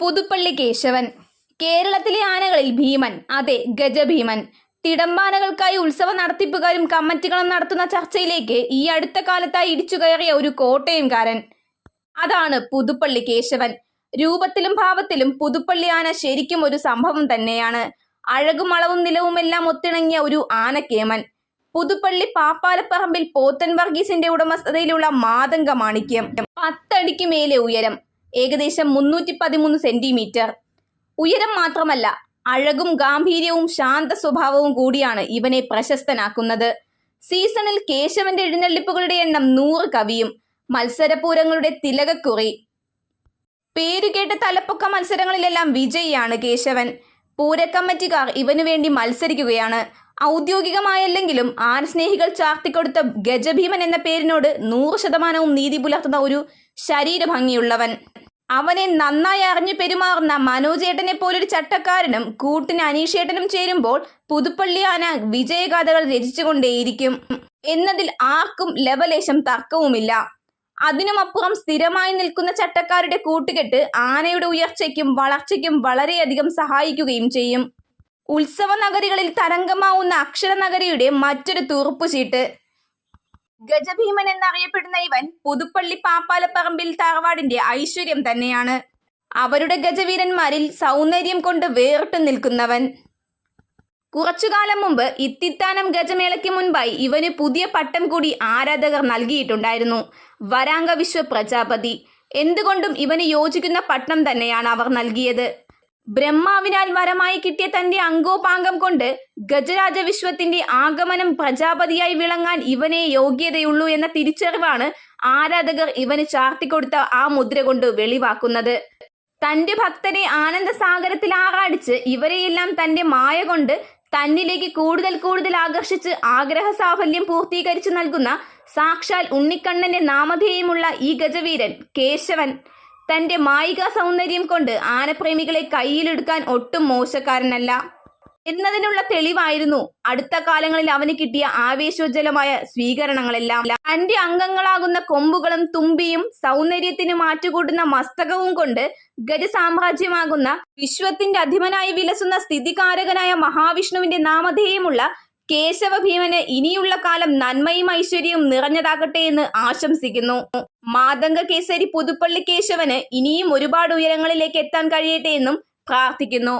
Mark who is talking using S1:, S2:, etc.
S1: പുതുപ്പള്ളി കേശവൻ. കേരളത്തിലെ ആനകളിൽ ഭീമൻ അതെ ഗജഭീമൻ. തിടമ്പാനകൾക്കായി ഉത്സവ നടത്തിപ്പുകാരും കമ്മിറ്റികളും നടത്തുന്ന ചർച്ചയിലേക്ക് ഈ അടുത്ത കാലത്തായി ഇടിച്ചു കയറിയ ഒരു കോട്ടയംകാരൻ. അതാണ് പുതുപ്പള്ളി കേശവൻ. രൂപത്തിലും ഭാവത്തിലും പുതുപ്പള്ളി ആന ശരിക്കും ഒരു സംഭവം തന്നെയാണ്. അഴകും അളവും നിലവുമെല്ലാം ഒത്തിണങ്ങിയ ഒരു ആനക്കേമൻ. പുതുപ്പള്ളി പാപ്പാലപ്പറമ്പിൽ പോത്തൻ വർഗീസിന്റെ ഉടമസ്ഥതയിലുള്ള മാതംഗ മാണിക്യം പത്തടിക്ക് മേലെ ഉയരം. ഏകദേശം മുന്നൂറ്റി പതിമൂന്ന് സെന്റിമീറ്റർ. ഉയരം മാത്രമല്ല അഴകും ഗാംഭീര്യവും ശാന്ത സ്വഭാവവും കൂടിയാണ് ഇവനെ പ്രശസ്തനാക്കുന്നത്. സീസണിൽ കേശവന്റെ എഴുന്നള്ളിപ്പുകളുടെ എണ്ണം നൂറ് കവിയും മത്സരപൂരങ്ങളുടെ തിലകക്കുറി. പേരുകേട്ട തലപ്പൊക്ക മത്സരങ്ങളിലെല്ലാം വിജയിയാണ് കേശവൻ. പൂരക്കമ്മിറ്റിക്കാർ ഇവനു വേണ്ടി മത്സരിക്കുകയാണ്. ഔദ്യോഗികമായല്ലെങ്കിലും ആനസ്നേഹികൾ ചാർത്തിക്കൊടുത്ത ഗജഭീമൻ എന്ന പേരിനോട് നൂറ് ശതമാനവും നീതി പുലർത്തുന്ന ഒരു ശരീരഭംഗിയുള്ളവൻ. അവനെ നന്നായി അറിഞ്ഞു പെരുമാറുന്ന മനോജേട്ടനെ പോലൊരു ചട്ടക്കാരനും കൂട്ടിന് അനീഷേട്ടനും ചേരുമ്പോൾ പുതുപ്പള്ളി ആന വിജയഗാഥകൾ രചിച്ചുകൊണ്ടേയിരിക്കും. എന്നതിൽ ആർക്കും ലവലേശം തർക്കവുമില്ല. അതിനുമപ്പുറം സ്ഥിരമായി നിൽക്കുന്ന ചട്ടക്കാരുടെ കൂട്ടുകെട്ട് ആനയുടെ ഉയർച്ചയ്ക്കും വളർച്ചയ്ക്കും വളരെയധികം സഹായിക്കുകയും ചെയ്യും. ഉത്സവ നഗരികളിൽ തരംഗമാവുന്ന അക്ഷര നഗരിയുടെ മറ്റൊരു തുറുപ്പുചീട്ട് ഗജഭീമൻ എന്നറിയപ്പെടുന്ന ഇവൻ പുതുപ്പള്ളി പാപ്പാലപ്പറമ്പിൽ തറവാടിന്റെ ഐശ്വര്യം തന്നെയാണ്. അവരുടെ ഗജവീരന്മാരിൽ സൗന്ദര്യം കൊണ്ട് വേറിട്ടു നിൽക്കുന്നവൻ. കുറച്ചുകാലം മുമ്പ് ഇത്തിത്താനം ഗജമേളയ്ക്ക് മുൻപായി ഇവന് പുതിയ പട്ടം കൂടി ആരാധകർ നൽകിയിട്ടുണ്ടായിരുന്നു. വരാംഗ വിശ്വ പ്രജാപതി എന്തുകൊണ്ടും ഇവന് യോജിക്കുന്ന പട്ടം തന്നെയാണ് അവർ നൽകിയത്. ബ്രഹ്മാവിനാൽ വരമായി കിട്ടിയ തന്റെ അങ്കോപാംഗം കൊണ്ട് ഗജരാജ വിശ്വത്തിന്റെ ആഗമനം പ്രജാപതിയായി വിളങ്ങാൻ ഇവനെ യോഗ്യതയുള്ളൂ എന്ന തിരിച്ചറിവാണ് ആരാധകർ ഇവന് ചാർത്തിക്കൊടുത്ത ആ മുദ്ര കൊണ്ട് വെളിവാക്കുന്നത്. തന്റെ ഭക്തരെ ആനന്ദസാഗരത്തിൽ ആറാടിച്ച് ഇവരെയെല്ലാം തന്റെ മായ കൊണ്ട് തന്നിലേക്ക് കൂടുതൽ കൂടുതൽ ആകർഷിച്ച് ആഗ്രഹ സാഫല്യം പൂർത്തീകരിച്ചു നൽകുന്ന സാക്ഷാൽ ഉണ്ണിക്കണ്ണന്റെ നാമധേയമുള്ള ഈ ഗജവീരൻ കേശവൻ. തന്റെ മായിക സൗന്ദര്യം കൊണ്ട് ആനപ്രേമികളെ കയ്യിലെടുക്കാൻ ഒട്ടും മോശക്കാരനല്ല. എന്നതിനുള്ള തെളിവായിരുന്നു അടുത്ത കാലങ്ങളിൽ അവന് കിട്ടിയ ആവേശോജ്വലമായ സ്വീകരണങ്ങളെല്ലാം. തന്റെ അംഗങ്ങളാകുന്ന കൊമ്പുകളും തുമ്പിയും സൗന്ദര്യത്തിന് മാറ്റുകൂട്ടുന്ന മസ്തകവും കൊണ്ട് ഗജസാമ്രാജ്യമാകുന്ന വിശ്വത്തിന്റെ അധിപനായി വിലസുന്ന സ്ഥിതികാരകനായ മഹാവിഷ്ണുവിന്റെ നാമധേയമുള്ള കേശവ ഭീമന് ഇനിയുള്ള കാലം നന്മയും ഐശ്വര്യവും നിറഞ്ഞതാകട്ടെ എന്ന് ആശംസിക്കുന്നു. മാതംഗ കേസരി പുതുപ്പള്ളി കേശവന് ഇനിയും ഒരുപാട് ഉയരങ്ങളിലേക്ക് എത്താൻ കഴിയട്ടെ എന്നും പ്രാർത്ഥിക്കുന്നു.